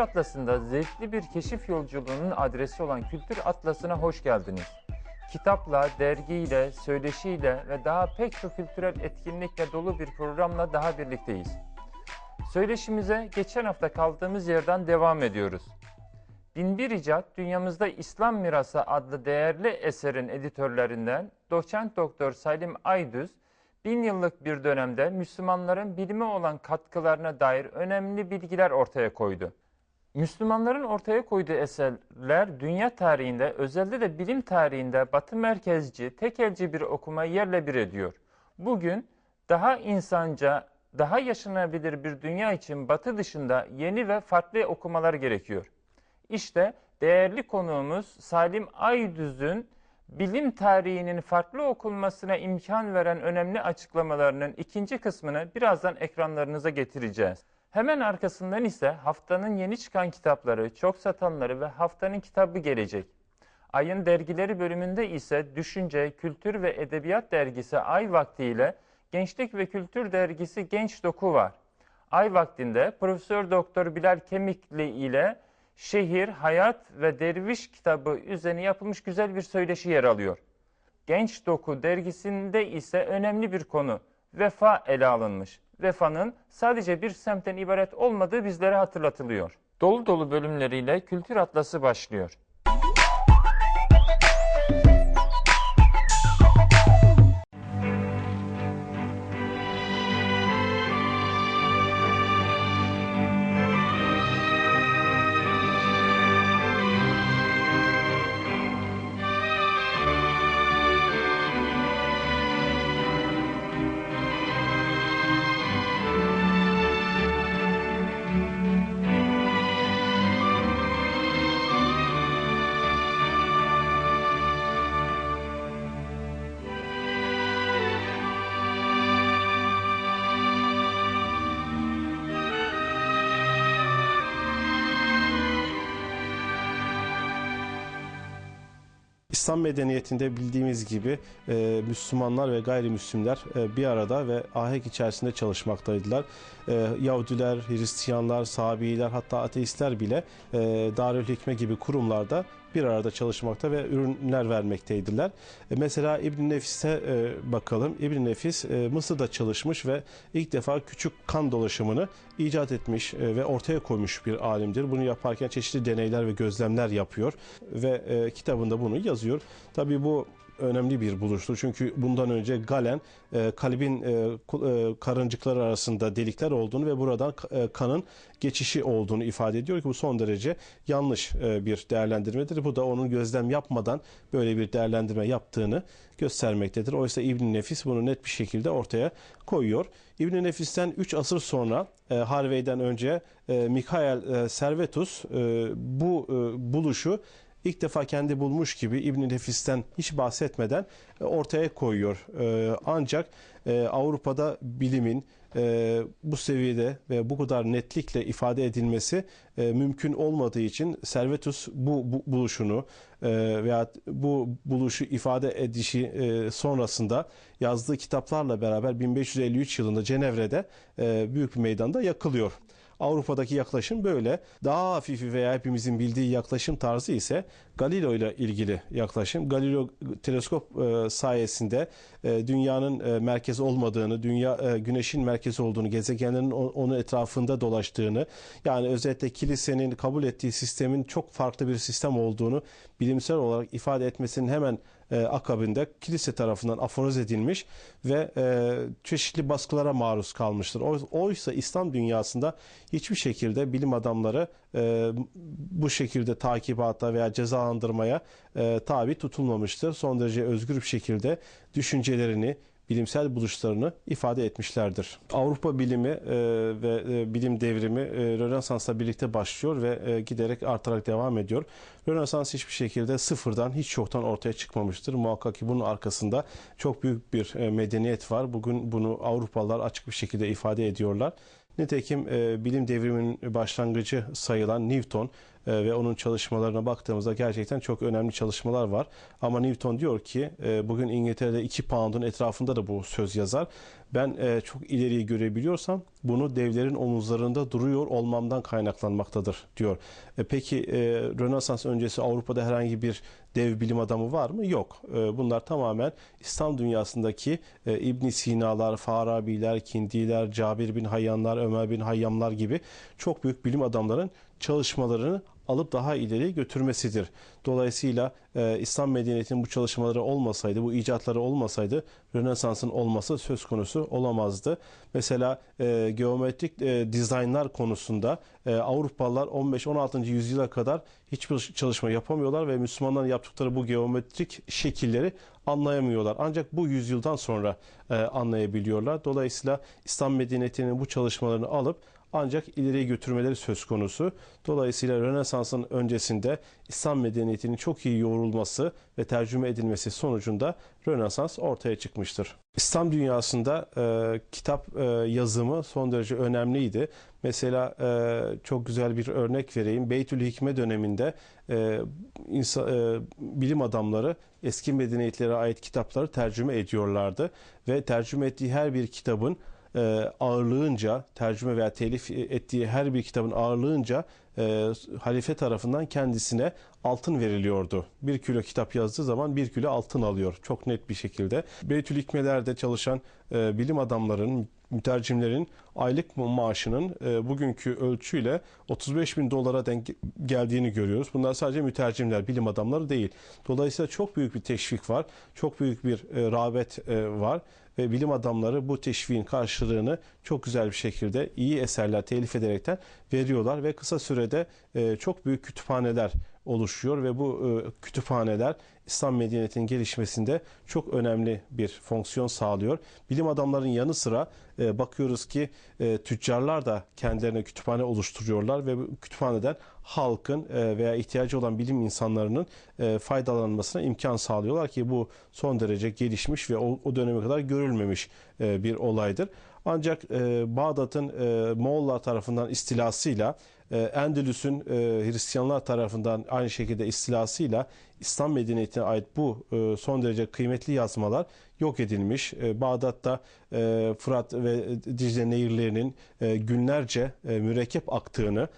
Atlası'nda zevkli bir keşif yolculuğunun adresi olan Kültür Atlası'na hoş geldiniz. Kitapla, dergiyle, söyleşiyle ve daha pek çok kültürel etkinlikle dolu bir programla daha birlikteyiz. Söyleşimize geçen hafta kaldığımız yerden devam ediyoruz. Binbir İcat, dünyamızda İslam Mirası adlı değerli eserin editörlerinden doçent doktor Salim Aydüz, bin yıllık bir dönemde Müslümanların bilime olan katkılarına dair önemli bilgiler ortaya koydu. Müslümanların ortaya koyduğu eserler dünya tarihinde özellikle de bilim tarihinde batı merkezci, tekelci bir okumayı yerle bir ediyor. Bugün daha insanca, daha yaşanabilir bir dünya için batı dışında yeni ve farklı okumalar gerekiyor. İşte değerli konuğumuz Salim Aydüz'ün bilim tarihinin farklı okunmasına imkan veren önemli açıklamalarının ikinci kısmını birazdan ekranlarınıza getireceğiz. Hemen arkasından ise haftanın yeni çıkan kitapları, çok satanları ve haftanın kitabı gelecek. Ayın dergileri bölümünde ise Düşünce, Kültür ve Edebiyat dergisi Ay Vakti ile Gençlik ve Kültür dergisi Genç Doku var. Ay vaktinde Profesör Doktor Bilal Kemikli ile Şehir, Hayat ve Derviş kitabı üzerine yapılmış güzel bir söyleşi yer alıyor. Genç Doku dergisinde ise önemli bir konu vefa ele alınmış. Vefanın sadece bir semtten ibaret olmadığı bizlere hatırlatılıyor. Dolu dolu bölümleriyle Kültür Atlası başlıyor. İslam medeniyetinde bildiğimiz gibi e, Müslümanlar ve gayrimüslimler e, bir arada ve ahenk içerisinde çalışmaktaydılar. E, Yahudiler, Hristiyanlar, Sabiiler hatta ateistler bile e, Darül Hikme gibi kurumlarda bir arada çalışmakta ve ürünler vermekteydiler. E, mesela İbn Nefis'e e, bakalım. İbn Nefis e, Mısır'da çalışmış ve ilk defa küçük kan dolaşımını icat etmiş ve ortaya koymuş bir alimdir. Bunu yaparken çeşitli deneyler ve gözlemler yapıyor ve kitabında bunu yazıyor. Tabii bu önemli bir buluştur. Çünkü bundan önce Galen e, kalbin e, e, karıncıkları arasında delikler olduğunu ve buradan e, kanın geçişi olduğunu ifade ediyor ki bu son derece yanlış e, bir değerlendirmedir. Bu da onun gözlem yapmadan böyle bir değerlendirme yaptığını göstermektedir. Oysa İbn Nefis bunu net bir şekilde ortaya koyuyor. İbn Nefis'ten 3 asır sonra e, Harvey'den önce e, Mikhail e, Servetus e, bu e, buluşu ilk defa kendi bulmuş gibi İbn Nefis'ten hiç bahsetmeden e, ortaya koyuyor. E, Ancak e, Avrupa'da bilimin bu seviyede ve bu kadar netlikle ifade edilmesi mümkün olmadığı için Servetus bu, bu buluşunu veya bu buluşu ifade edişi sonrasında yazdığı kitaplarla beraber 1553 yılında Cenevre'de büyük bir meydanda yakılıyor. Avrupa'daki yaklaşım böyle. Daha hafifi veya hepimizin bildiği yaklaşım tarzı ise Galileo ile ilgili yaklaşım. Galileo teleskop e, sayesinde e, dünyanın e, merkez olmadığını, dünya e, güneşin merkezi olduğunu, gezegenlerin onun etrafında dolaştığını, yani özellikle kilisenin kabul ettiği sistemin çok farklı bir sistem olduğunu bilimsel olarak ifade etmesinin hemen e, akabinde kilise tarafından aforoz edilmiş ve e, çeşitli baskılara maruz kalmıştır. Oy- Oysa İslam dünyasında hiçbir şekilde bilim adamları e, bu şekilde takibata veya cezalandırmaya e, tabi tutulmamıştır. Son derece özgür bir şekilde düşüncelerini, bilimsel buluşlarını ifade etmişlerdir. Avrupa bilimi e, ve e, bilim devrimi e, Rönesans'la birlikte başlıyor ve e, giderek artarak devam ediyor. Rönesans hiçbir şekilde sıfırdan, hiç yoktan ortaya çıkmamıştır. Muhakkak ki bunun arkasında çok büyük bir e, medeniyet var. Bugün bunu Avrupalılar açık bir şekilde ifade ediyorlar. Nitekim e, bilim devriminin başlangıcı sayılan Newton ve onun çalışmalarına baktığımızda gerçekten çok önemli çalışmalar var. Ama Newton diyor ki e, bugün İngiltere'de 2 pound'un etrafında da bu söz yazar. Ben e, çok ileriyi görebiliyorsam bunu devlerin omuzlarında duruyor olmamdan kaynaklanmaktadır diyor. E, peki Rönesans öncesi Avrupa'da herhangi bir dev bilim adamı var mı? Yok. Bunlar tamamen İslam dünyasındaki İbn Sina'lar, Farabi'ler, Kindiler, Cabir bin Hayyanlar, Ömer bin Hayyamlar gibi çok büyük bilim adamların çalışmalarını alıp daha ileri götürmesidir. Dolayısıyla e, İslam medeniyetinin bu çalışmaları olmasaydı, bu icatları olmasaydı Rönesans'ın olması söz konusu olamazdı. Mesela e, geometrik e, dizaynlar konusunda e, Avrupalılar 15-16. yüzyıla kadar hiçbir çalışma yapamıyorlar ve Müslümanların yaptıkları bu geometrik şekilleri anlayamıyorlar. Ancak bu yüzyıldan sonra e, anlayabiliyorlar. Dolayısıyla İslam medeniyetinin bu çalışmalarını alıp ancak ileriye götürmeleri söz konusu. Dolayısıyla Rönesans'ın öncesinde İslam medeniyetinin çok iyi yoğrulması ve tercüme edilmesi sonucunda Rönesans ortaya çıkmıştır. İslam dünyasında e, kitap e, yazımı son derece önemliydi. Mesela e, çok güzel bir örnek vereyim. Beytül Hikme döneminde e, insa, e, bilim adamları eski medeniyetlere ait kitapları tercüme ediyorlardı ve tercüme ettiği her bir kitabın e, ağırlığınca tercüme veya telif ettiği her bir kitabın ağırlığınca e, halife tarafından kendisine altın veriliyordu. Bir kilo kitap yazdığı zaman bir kilo altın alıyor çok net bir şekilde. Beytül Hikmeler'de çalışan e, bilim adamlarının mütercimlerin aylık maaşının e, bugünkü ölçüyle 35 bin dolara denk geldiğini görüyoruz. Bunlar sadece mütercimler, bilim adamları değil. Dolayısıyla çok büyük bir teşvik var, çok büyük bir e, rağbet e, var ve bilim adamları bu teşviğin karşılığını çok güzel bir şekilde iyi eserler telif ederekten veriyorlar ve kısa sürede e, çok büyük kütüphaneler oluşuyor ve bu e, kütüphaneler İslam medeniyetinin gelişmesinde çok önemli bir fonksiyon sağlıyor. Bilim adamların yanı sıra e, bakıyoruz ki e, tüccarlar da kendilerine kütüphane oluşturuyorlar ve bu kütüphaneden halkın e, veya ihtiyacı olan bilim insanlarının e, faydalanmasına imkan sağlıyorlar ki bu son derece gelişmiş ve o, o döneme kadar görülmemiş e, bir olaydır. Ancak e, Bağdat'ın e, Moğollar tarafından istilasıyla Endülüs'ün e, Hristiyanlar tarafından aynı şekilde istilasıyla İslam medeniyetine ait bu e, son derece kıymetli yazmalar yok edilmiş. E, Bağdat'ta Fırat ve Dicle nehirlerinin günlerce mürekkep aktığını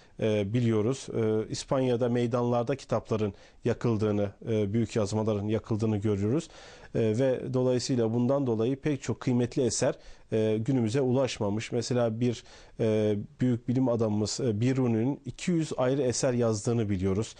biliyoruz. İspanya'da meydanlarda kitapların yakıldığını, büyük yazmaların yakıldığını görüyoruz. E, ve dolayısıyla bundan dolayı pek çok kıymetli eser e, günümüze ulaşmamış. Mesela bir e, büyük bilim adamımız e, Biruni'nin 200 ayrı eser yazdığını biliyoruz.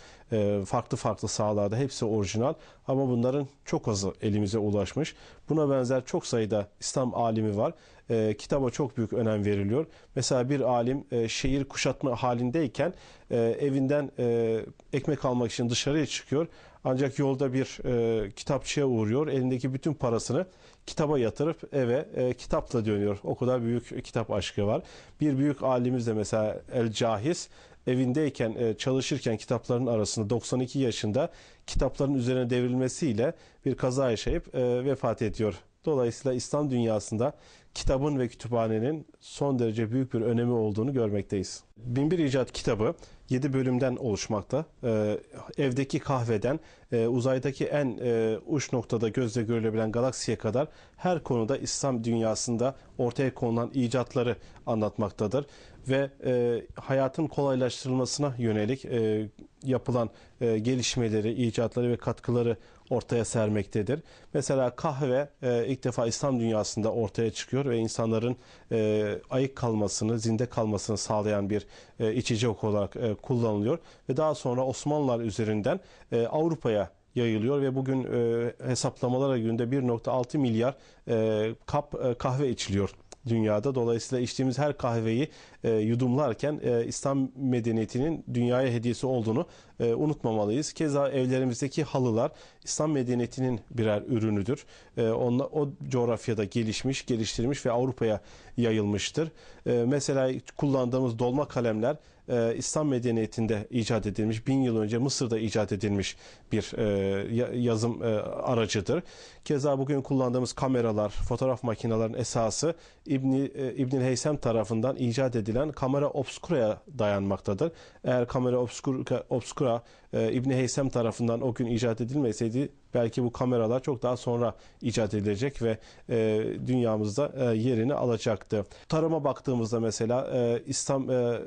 Farklı farklı sahalarda hepsi orijinal ama bunların çok azı elimize ulaşmış. Buna benzer çok sayıda İslam alimi var. E, kitaba çok büyük önem veriliyor. Mesela bir alim e, şehir kuşatma halindeyken e, evinden e, ekmek almak için dışarıya çıkıyor. Ancak yolda bir e, kitapçıya uğruyor. Elindeki bütün parasını kitaba yatırıp eve e, kitapla dönüyor. O kadar büyük kitap aşkı var. Bir büyük alimiz de mesela El Cahiz evindeyken e, çalışırken kitapların arasında 92 yaşında kitapların üzerine devrilmesiyle bir kaza yaşayıp e, vefat ediyor. Dolayısıyla İslam dünyasında kitabın ve kütüphanenin son derece büyük bir önemi olduğunu görmekteyiz. Binbir İcat kitabı 7 bölümden oluşmakta. Ee, evdeki kahveden e, uzaydaki en e, uç noktada gözle görülebilen galaksiye kadar her konuda İslam dünyasında ortaya konulan icatları anlatmaktadır ve e, hayatın kolaylaştırılmasına yönelik e, yapılan e, gelişmeleri, icatları ve katkıları ortaya sermektedir. Mesela kahve e, ilk defa İslam dünyasında ortaya çıkıyor ve insanların e, ayık kalmasını, zinde kalmasını sağlayan bir e, içecek olarak e, kullanılıyor ve daha sonra Osmanlılar üzerinden e, Avrupa'ya yayılıyor ve bugün e, hesaplamalara günde 1.6 milyar e, kap e, kahve içiliyor dünyada. Dolayısıyla içtiğimiz her kahveyi e, yudumlarken e, İslam medeniyetinin dünyaya hediyesi olduğunu e, unutmamalıyız. Keza evlerimizdeki halılar İslam medeniyetinin birer ürünüdür. E, onla, o coğrafyada gelişmiş, geliştirilmiş ve Avrupa'ya yayılmıştır. E, mesela kullandığımız dolma kalemler e, İslam medeniyetinde icat edilmiş, bin yıl önce Mısır'da icat edilmiş bir e, ya- yazım e, aracıdır. Keza bugün kullandığımız kameralar, fotoğraf makinelerinin esası İbni, e, İbnül Heysem tarafından icat edilen kamera obscura'ya dayanmaktadır. Eğer kamera obscura, obscura e, İbni Heysem tarafından o gün icat edilmeseydi belki bu kameralar çok daha sonra icat edilecek ve e, dünyamızda e, yerini alacaktı. Tarıma baktığımızda mesela e, İslam e,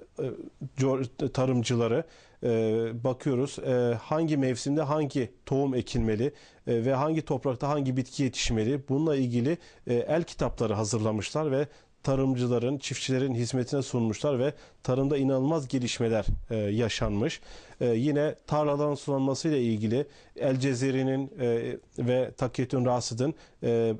e, tarımcıları e, bakıyoruz e, hangi mevsimde hangi tohum ekilmeli e, ve hangi toprakta hangi bitki yetişmeli bununla ilgili e, el kitapları hazırlamışlar ve tarımcıların, çiftçilerin hizmetine sunmuşlar ve tarımda inanılmaz gelişmeler e, yaşanmış. E, yine tarlaların sulanması ile ilgili El Cezeri'nin e, ve Takiyetün Rasid'in e,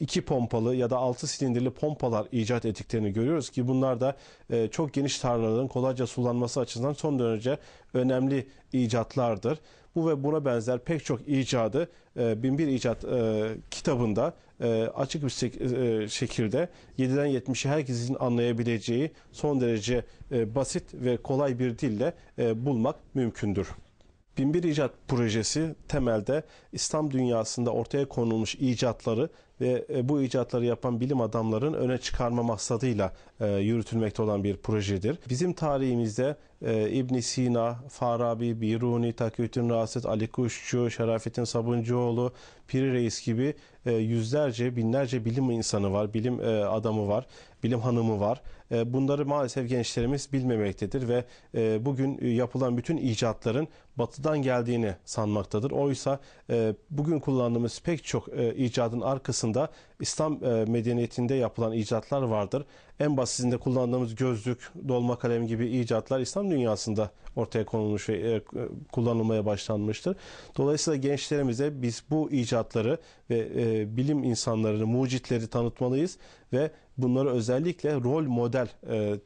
iki pompalı ya da altı silindirli pompalar icat ettiklerini görüyoruz ki bunlar da e, çok geniş tarlaların kolayca sulanması açısından son derece önemli icatlardır. Bu ve buna benzer pek çok icadı e, Binbir İcat e, kitabında e, açık bir e, şekilde 7'den 70'e herkesin anlayabileceği son derece e, basit ve kolay bir dille bulmak mümkündür. Binbir İcat Projesi temelde İslam dünyasında ortaya konulmuş icatları ve e, bu icatları yapan bilim adamların öne çıkarma maksadıyla e, yürütülmekte olan bir projedir. Bizim tarihimizde e, ibn Sina, Farabi, Biruni, Takiyüddin Rasit, Ali Kuşçu, Şerafettin Sabuncuoğlu, Piri Reis gibi yüzlerce, binlerce bilim insanı var, bilim adamı var, bilim hanımı var. E, bunları maalesef gençlerimiz bilmemektedir ve e, bugün e, yapılan bütün icatların batıdan geldiğini sanmaktadır. Oysa bugün kullandığımız pek çok icadın arkasında İslam e, medeniyetinde yapılan icatlar vardır. En basitinde kullandığımız gözlük, dolma kalem gibi icatlar İslam dünyasında ortaya konulmuş ve e, kullanılmaya başlanmıştır. Dolayısıyla gençlerimize biz bu icatları ve e, bilim insanlarını, mucitleri tanıtmalıyız ve bunları özellikle rol model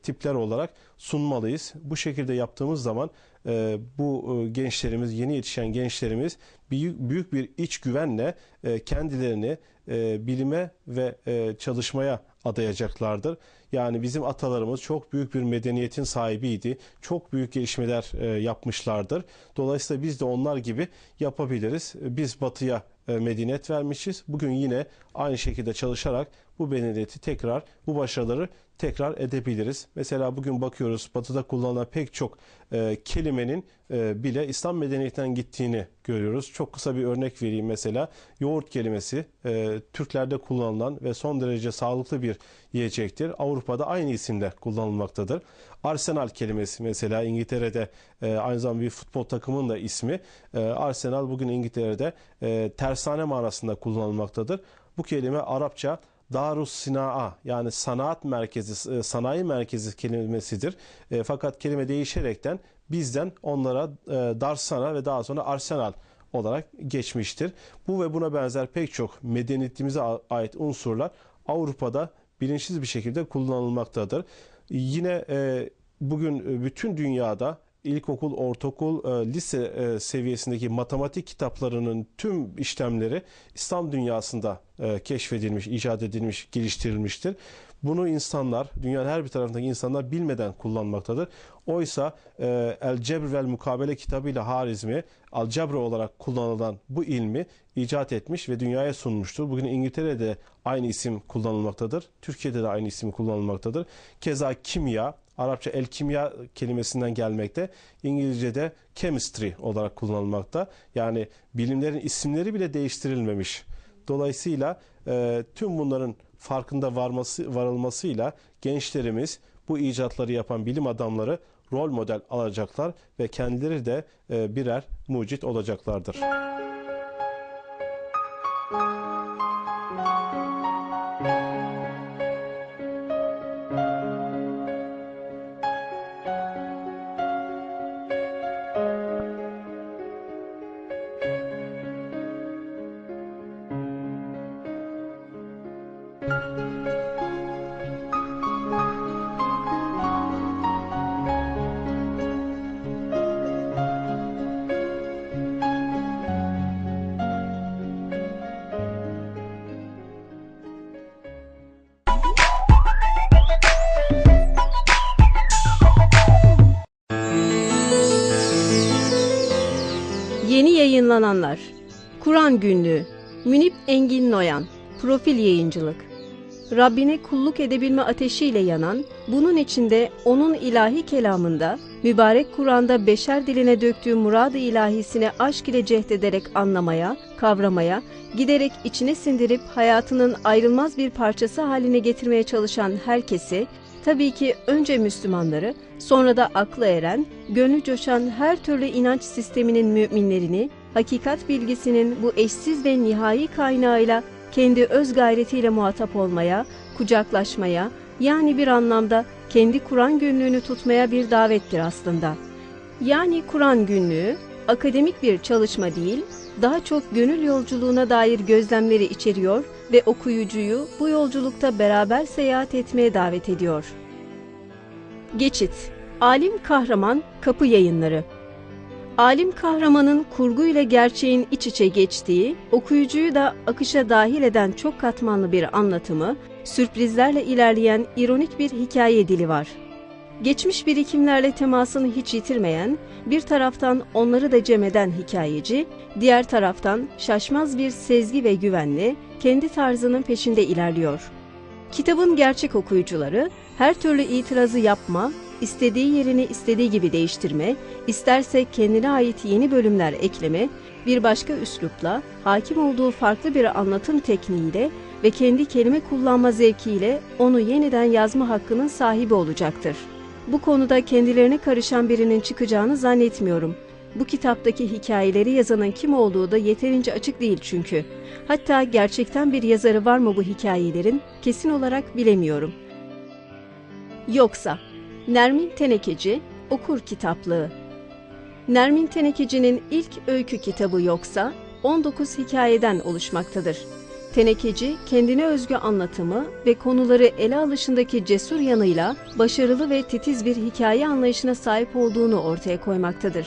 tipler olarak sunmalıyız. Bu şekilde yaptığımız zaman bu gençlerimiz, yeni yetişen gençlerimiz büyük, bir iç güvenle kendilerini e, bilime ve e, çalışmaya adayacaklardır. Yani bizim atalarımız çok büyük bir medeniyetin sahibiydi. Çok büyük gelişmeler e, yapmışlardır. Dolayısıyla biz de onlar gibi yapabiliriz. Biz batıya medeniyet vermişiz. Bugün yine aynı şekilde çalışarak bu medeniyeti tekrar, bu başarıları tekrar edebiliriz. Mesela bugün bakıyoruz batıda kullanılan pek çok e, kelimenin e, bile İslam medeniyetinden gittiğini görüyoruz. Çok kısa bir örnek vereyim mesela. Yoğurt kelimesi e, Türklerde kullanılan ve son derece sağlıklı bir yiyecektir. Avrupa'da aynı isimle kullanılmaktadır. Arsenal kelimesi mesela İngiltere'de e, aynı zamanda bir futbol takımının da ismi. E, Arsenal bugün İngiltere'de e, tersane manasında kullanılmaktadır. Bu kelime Arapça Darus Sinaa yani sanat merkezi, e, sanayi merkezi kelimesidir. E, fakat kelime değişerekten bizden onlara e, Darsana ve daha sonra Arsenal olarak geçmiştir. Bu ve buna benzer pek çok medeniyetimize ait unsurlar Avrupa'da bilinçsiz bir şekilde kullanılmaktadır. Yine e, bugün e, bütün dünyada ilkokul, ortaokul, e, lise e, seviyesindeki matematik kitaplarının tüm işlemleri İslam dünyasında keşfedilmiş, icat edilmiş, geliştirilmiştir. Bunu insanlar, dünyanın her bir tarafındaki insanlar bilmeden kullanmaktadır. Oysa e, El Cebr vel Mukabele kitabıyla Harizmi, Algebra olarak kullanılan bu ilmi icat etmiş ve dünyaya sunmuştur. Bugün İngiltere'de aynı isim kullanılmaktadır. Türkiye'de de aynı isim kullanılmaktadır. Keza kimya, Arapça el kimya kelimesinden gelmekte. İngilizce'de chemistry olarak kullanılmakta. Yani bilimlerin isimleri bile değiştirilmemiş. Dolayısıyla e, tüm bunların farkında varması varılmasıyla gençlerimiz bu icatları yapan bilim adamları rol model alacaklar ve kendileri de e, birer mucit olacaklardır. Yayınlananlar. Kur'an Günlüğü Münip Engin Noyan Profil Yayıncılık. Rabbine kulluk edebilme ateşiyle yanan, bunun içinde onun ilahi kelamında, mübarek Kur'an'da beşer diline döktüğü murad-ı ilahisine aşk ile cehdederek anlamaya, kavramaya, giderek içine sindirip hayatının ayrılmaz bir parçası haline getirmeye çalışan herkesi, tabii ki önce Müslümanları, sonra da aklı eren, gönlü coşan her türlü inanç sisteminin müminlerini, hakikat bilgisinin bu eşsiz ve nihai kaynağıyla kendi öz gayretiyle muhatap olmaya, kucaklaşmaya, yani bir anlamda kendi Kur'an günlüğünü tutmaya bir davettir aslında. Yani Kur'an günlüğü, akademik bir çalışma değil, daha çok gönül yolculuğuna dair gözlemleri içeriyor ve okuyucuyu bu yolculukta beraber seyahat etmeye davet ediyor. Geçit Alim Kahraman Kapı Yayınları Alim kahramanın kurgu ile gerçeğin iç içe geçtiği, okuyucuyu da akışa dahil eden çok katmanlı bir anlatımı, sürprizlerle ilerleyen ironik bir hikaye dili var. Geçmiş birikimlerle temasını hiç yitirmeyen, bir taraftan onları da cem eden hikayeci, diğer taraftan şaşmaz bir sezgi ve güvenle kendi tarzının peşinde ilerliyor. Kitabın gerçek okuyucuları her türlü itirazı yapma, istediği yerini istediği gibi değiştirme, isterse kendine ait yeni bölümler ekleme, bir başka üslupla, hakim olduğu farklı bir anlatım tekniğiyle ve kendi kelime kullanma zevkiyle onu yeniden yazma hakkının sahibi olacaktır. Bu konuda kendilerine karışan birinin çıkacağını zannetmiyorum. Bu kitaptaki hikayeleri yazanın kim olduğu da yeterince açık değil çünkü. Hatta gerçekten bir yazarı var mı bu hikayelerin kesin olarak bilemiyorum. Yoksa Nermin Tenekeci Okur Kitaplığı Nermin Tenekeci'nin ilk öykü kitabı Yoksa 19 hikayeden oluşmaktadır. Tenekeci kendine özgü anlatımı ve konuları ele alışındaki cesur yanıyla başarılı ve titiz bir hikaye anlayışına sahip olduğunu ortaya koymaktadır.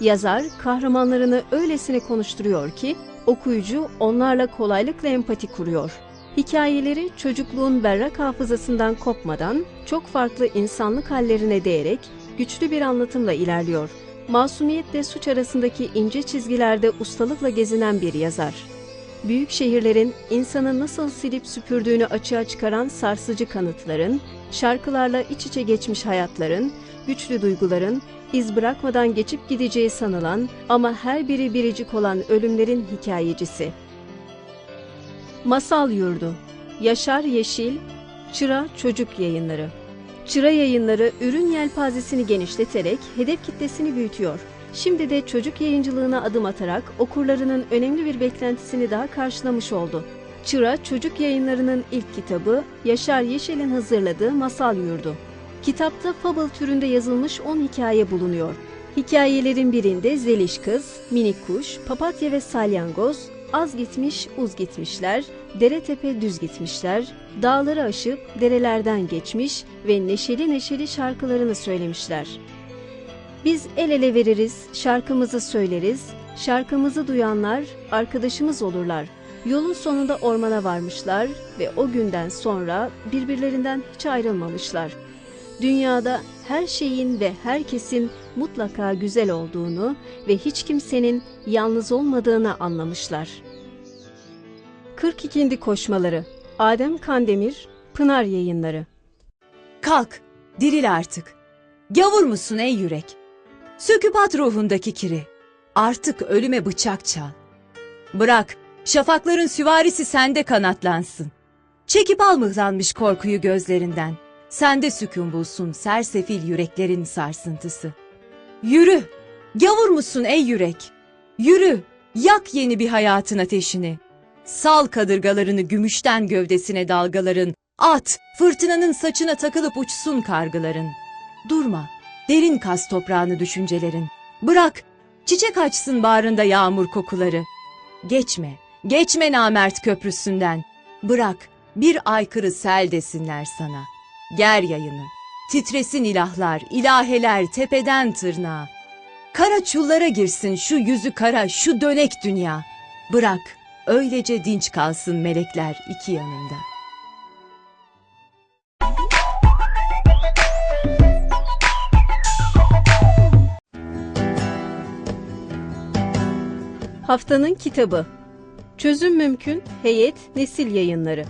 Yazar kahramanlarını öylesine konuşturuyor ki okuyucu onlarla kolaylıkla empati kuruyor. Hikayeleri çocukluğun berrak hafızasından kopmadan çok farklı insanlık hallerine değerek güçlü bir anlatımla ilerliyor. Masumiyetle suç arasındaki ince çizgilerde ustalıkla gezinen bir yazar. Büyük şehirlerin insanı nasıl silip süpürdüğünü açığa çıkaran sarsıcı kanıtların, şarkılarla iç içe geçmiş hayatların, güçlü duyguların, iz bırakmadan geçip gideceği sanılan ama her biri biricik olan ölümlerin hikayecisi. Masal Yurdu Yaşar Yeşil Çıra Çocuk Yayınları Çıra Yayınları ürün yelpazesini genişleterek hedef kitlesini büyütüyor. Şimdi de çocuk yayıncılığına adım atarak okurlarının önemli bir beklentisini daha karşılamış oldu. Çıra Çocuk Yayınları'nın ilk kitabı Yaşar Yeşil'in hazırladığı Masal Yurdu. Kitapta fable türünde yazılmış 10 hikaye bulunuyor. Hikayelerin birinde Zeliş Kız, Minik Kuş, Papatya ve Salyangoz, Az gitmiş, uz gitmişler, dere tepe düz gitmişler, dağları aşıp derelerden geçmiş ve neşeli neşeli şarkılarını söylemişler. Biz el ele veririz, şarkımızı söyleriz, şarkımızı duyanlar arkadaşımız olurlar. Yolun sonunda ormana varmışlar ve o günden sonra birbirlerinden hiç ayrılmamışlar. Dünyada her şeyin ve herkesin mutlaka güzel olduğunu ve hiç kimsenin yalnız olmadığını anlamışlar. 42. Koşmaları Adem Kandemir, Pınar Yayınları Kalk, diril artık. Gavur musun ey yürek? Söküp at ruhundaki kiri. Artık ölüme bıçak çal. Bırak, şafakların süvarisi sende kanatlansın. Çekip al mıhlanmış korkuyu gözlerinden. Sende sükun bulsun sersefil yüreklerin sarsıntısı. Yürü, gavur musun ey yürek? Yürü, yak yeni bir hayatın ateşini. Sal kadırgalarını gümüşten gövdesine dalgaların. At, fırtınanın saçına takılıp uçsun kargıların. Durma, derin kas toprağını düşüncelerin. Bırak, çiçek açsın bağrında yağmur kokuları. Geçme, geçme namert köprüsünden. Bırak, bir aykırı sel desinler sana. Ger yayını, titresin ilahlar, ilaheler tepeden tırnağa. Kara çullara girsin şu yüzü kara, şu dönek dünya. Bırak, öylece dinç kalsın melekler iki yanında. Haftanın kitabı Çözüm Mümkün Heyet Nesil Yayınları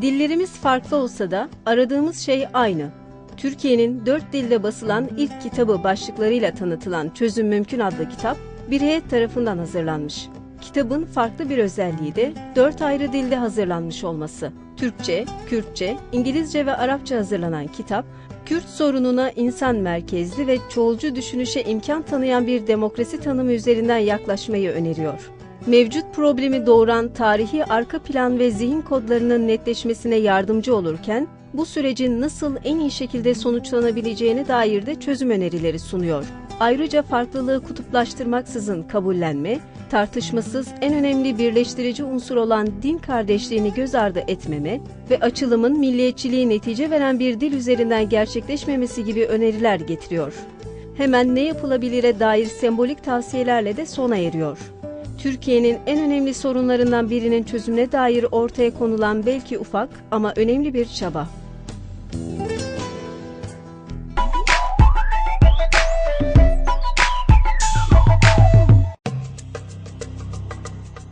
Dillerimiz farklı olsa da aradığımız şey aynı. Türkiye'nin dört dilde basılan ilk kitabı başlıklarıyla tanıtılan Çözüm Mümkün adlı kitap bir heyet tarafından hazırlanmış. Kitabın farklı bir özelliği de dört ayrı dilde hazırlanmış olması. Türkçe, Kürtçe, İngilizce ve Arapça hazırlanan kitap, Kürt sorununa insan merkezli ve çoğulcu düşünüşe imkan tanıyan bir demokrasi tanımı üzerinden yaklaşmayı öneriyor. Mevcut problemi doğuran tarihi arka plan ve zihin kodlarının netleşmesine yardımcı olurken, bu sürecin nasıl en iyi şekilde sonuçlanabileceğine dair de çözüm önerileri sunuyor. Ayrıca farklılığı kutuplaştırmaksızın kabullenme, tartışmasız en önemli birleştirici unsur olan din kardeşliğini göz ardı etmeme ve açılımın milliyetçiliği netice veren bir dil üzerinden gerçekleşmemesi gibi öneriler getiriyor. Hemen ne yapılabilire dair sembolik tavsiyelerle de sona eriyor. Türkiye'nin en önemli sorunlarından birinin çözümüne dair ortaya konulan belki ufak ama önemli bir çaba.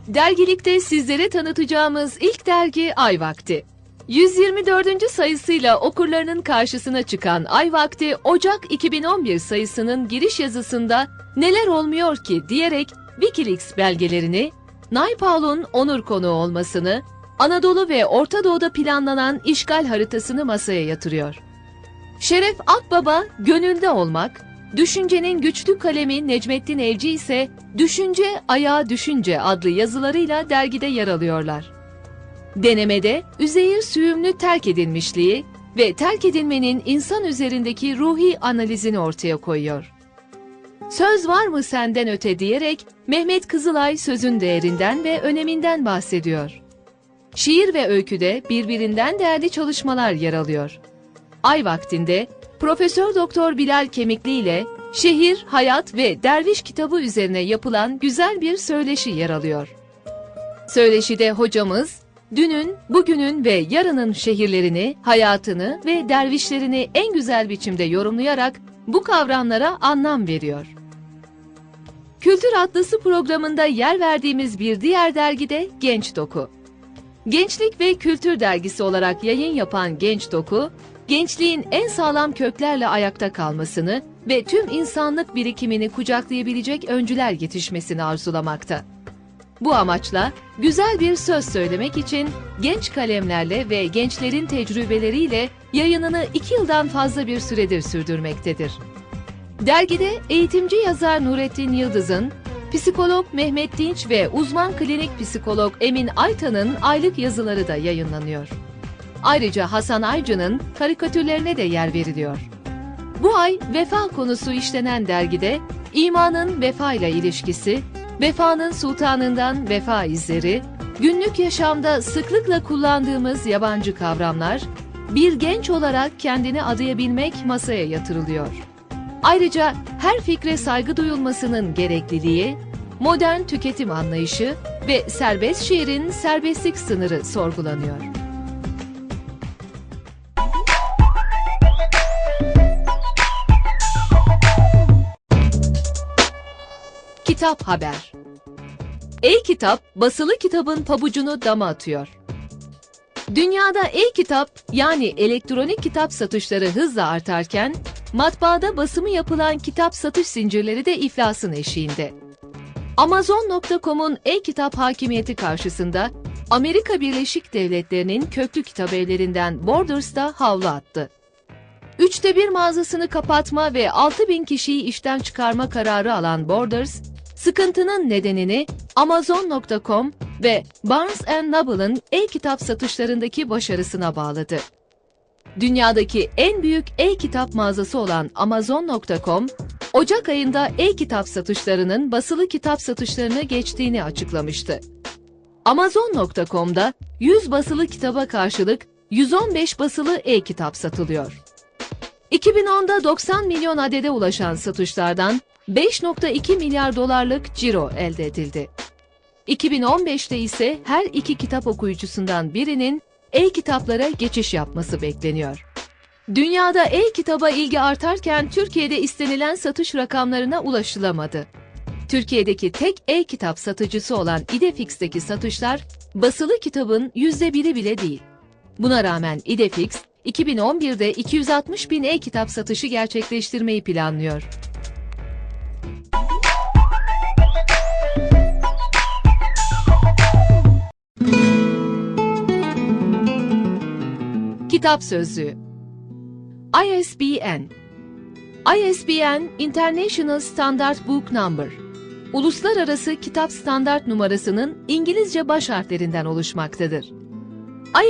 Dergilikte sizlere tanıtacağımız ilk dergi Ay Vakti. 124. sayısıyla okurlarının karşısına çıkan Ay Vakti, Ocak 2011 sayısının giriş yazısında neler olmuyor ki diyerek Wikileaks belgelerini, Naipaul'un onur konuğu olmasını, Anadolu ve Orta Doğu'da planlanan işgal haritasını masaya yatırıyor. Şeref Akbaba, gönülde olmak, Düşüncenin güçlü kalemi Necmettin Evci ise Düşünce Ayağa Düşünce adlı yazılarıyla dergide yer alıyorlar. Denemede Üzeyir Süğümlü terk edilmişliği ve terk edilmenin insan üzerindeki ruhi analizini ortaya koyuyor. Söz var mı senden öte diyerek Mehmet Kızılay sözün değerinden ve öneminden bahsediyor. Şiir ve öyküde birbirinden değerli çalışmalar yer alıyor. Ay vaktinde Profesör Doktor Bilal Kemikli ile Şehir, Hayat ve Derviş kitabı üzerine yapılan güzel bir söyleşi yer alıyor. Söyleşide hocamız, dünün, bugünün ve yarının şehirlerini, hayatını ve dervişlerini en güzel biçimde yorumlayarak bu kavramlara anlam veriyor. Kültür Atlası programında yer verdiğimiz bir diğer dergide Genç Doku. Gençlik ve Kültür Dergisi olarak yayın yapan Genç Doku, gençliğin en sağlam köklerle ayakta kalmasını ve tüm insanlık birikimini kucaklayabilecek öncüler yetişmesini arzulamakta. Bu amaçla güzel bir söz söylemek için genç kalemlerle ve gençlerin tecrübeleriyle yayınını iki yıldan fazla bir süredir sürdürmektedir. Dergide eğitimci yazar Nurettin Yıldız'ın, psikolog Mehmet Dinç ve uzman klinik psikolog Emin Aytan'ın aylık yazıları da yayınlanıyor. Ayrıca Hasan Aycı'nın karikatürlerine de yer veriliyor. Bu ay vefa konusu işlenen dergide imanın vefa ile ilişkisi, vefanın sultanından vefa izleri, günlük yaşamda sıklıkla kullandığımız yabancı kavramlar, bir genç olarak kendini adayabilmek masaya yatırılıyor. Ayrıca her fikre saygı duyulmasının gerekliliği, modern tüketim anlayışı ve serbest şiirin serbestlik sınırı sorgulanıyor. Kitap Haber E-kitap, basılı kitabın pabucunu dama atıyor. Dünyada e-kitap yani elektronik kitap satışları hızla artarken, matbaada basımı yapılan kitap satış zincirleri de iflasın eşiğinde. Amazon.com'un e-kitap hakimiyeti karşısında Amerika Birleşik Devletleri'nin köklü kitapevlerinden Borders'ta havlu attı. Üçte bir mağazasını kapatma ve 6 bin kişiyi işten çıkarma kararı alan Borders, sıkıntının nedenini Amazon.com ve Barnes Noble'ın e-kitap satışlarındaki başarısına bağladı. Dünyadaki en büyük e-kitap mağazası olan Amazon.com, Ocak ayında e-kitap satışlarının basılı kitap satışlarını geçtiğini açıklamıştı. Amazon.com'da 100 basılı kitaba karşılık 115 basılı e-kitap satılıyor. 2010'da 90 milyon adede ulaşan satışlardan 5.2 milyar dolarlık ciro elde edildi. 2015'te ise her iki kitap okuyucusundan birinin e-kitaplara geçiş yapması bekleniyor. Dünyada e-kitaba ilgi artarken Türkiye'de istenilen satış rakamlarına ulaşılamadı. Türkiye'deki tek e-kitap satıcısı olan İdefix'teki satışlar basılı kitabın yüzde biri bile değil. Buna rağmen İdefix, 2011'de 260 bin e-kitap satışı gerçekleştirmeyi planlıyor. Kitap Sözlüğü ISBN ISBN International Standard Book Number Uluslararası Kitap Standart Numarasının İngilizce baş harflerinden oluşmaktadır.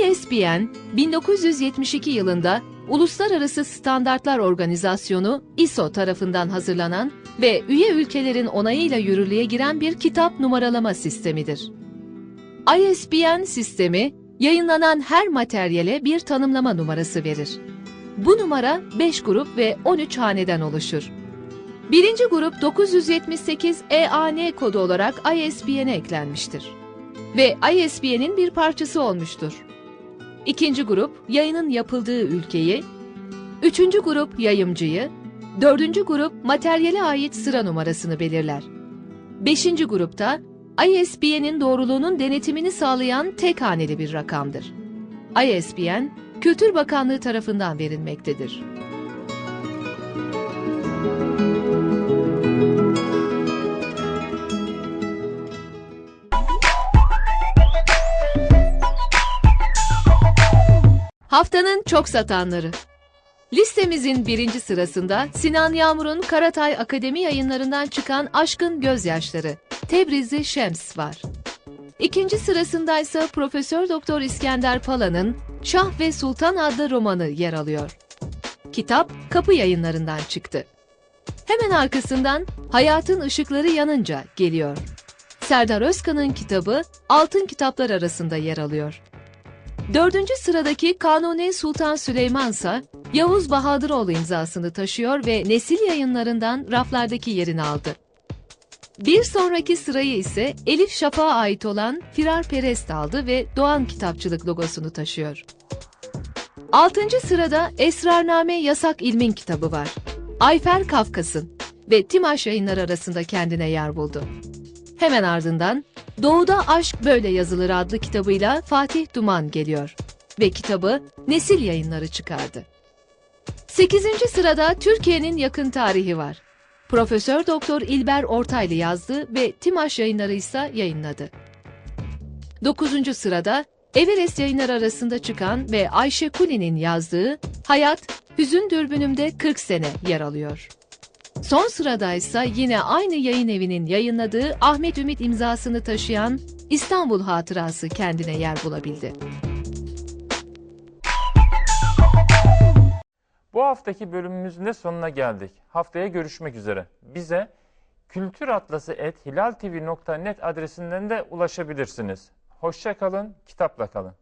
ISBN 1972 yılında Uluslararası Standartlar Organizasyonu ISO tarafından hazırlanan ve üye ülkelerin onayıyla yürürlüğe giren bir kitap numaralama sistemidir. ISBN sistemi yayınlanan her materyale bir tanımlama numarası verir. Bu numara 5 grup ve 13 haneden oluşur. Birinci grup 978 EAN kodu olarak ISBN'e eklenmiştir ve ISBN'in bir parçası olmuştur. İkinci grup yayının yapıldığı ülkeyi, üçüncü grup yayımcıyı, dördüncü grup materyale ait sıra numarasını belirler. Beşinci grupta ISBN'in doğruluğunun denetimini sağlayan tek haneli bir rakamdır. ISBN, Kültür Bakanlığı tarafından verilmektedir. Haftanın çok satanları. Listemizin birinci sırasında Sinan Yağmur'un Karatay Akademi yayınlarından çıkan Aşkın Gözyaşları, Tebrizli Şems var. İkinci sırasındaysa Profesör Doktor İskender Pala'nın Şah ve Sultan adlı romanı yer alıyor. Kitap Kapı Yayınlarından çıktı. Hemen arkasından Hayatın Işıkları Yanınca geliyor. Serdar Özkan'ın kitabı Altın Kitaplar arasında yer alıyor. Dördüncü sıradaki Kanuni Sultan Süleyman Yavuz Bahadıroğlu imzasını taşıyor ve Nesil yayınlarından raflardaki yerini aldı. Bir sonraki sırayı ise Elif Şafak'a ait olan Firar Perest aldı ve Doğan Kitapçılık logosunu taşıyor. Altıncı sırada Esrarname Yasak İlmin kitabı var. Ayfer Kafkas'ın ve Timaş yayınları arasında kendine yer buldu. Hemen ardından Doğuda Aşk Böyle Yazılır adlı kitabıyla Fatih Duman geliyor ve kitabı Nesil Yayınları çıkardı. 8. sırada Türkiye'nin yakın tarihi var. Profesör Doktor İlber Ortaylı yazdı ve Timaş Yayınları ise yayınladı. 9. sırada Everest Yayınları arasında çıkan ve Ayşe Kuli'nin yazdığı Hayat, Hüzün Dürbünümde 40 sene yer alıyor. Son sırada ise yine aynı yayın evinin yayınladığı Ahmet Ümit imzasını taşıyan İstanbul Hatırası kendine yer bulabildi. Bu haftaki bölümümüzün de sonuna geldik. Haftaya görüşmek üzere. Bize kültüratlası.hilaltv.net adresinden de ulaşabilirsiniz. Hoşça kalın, kitapla kalın.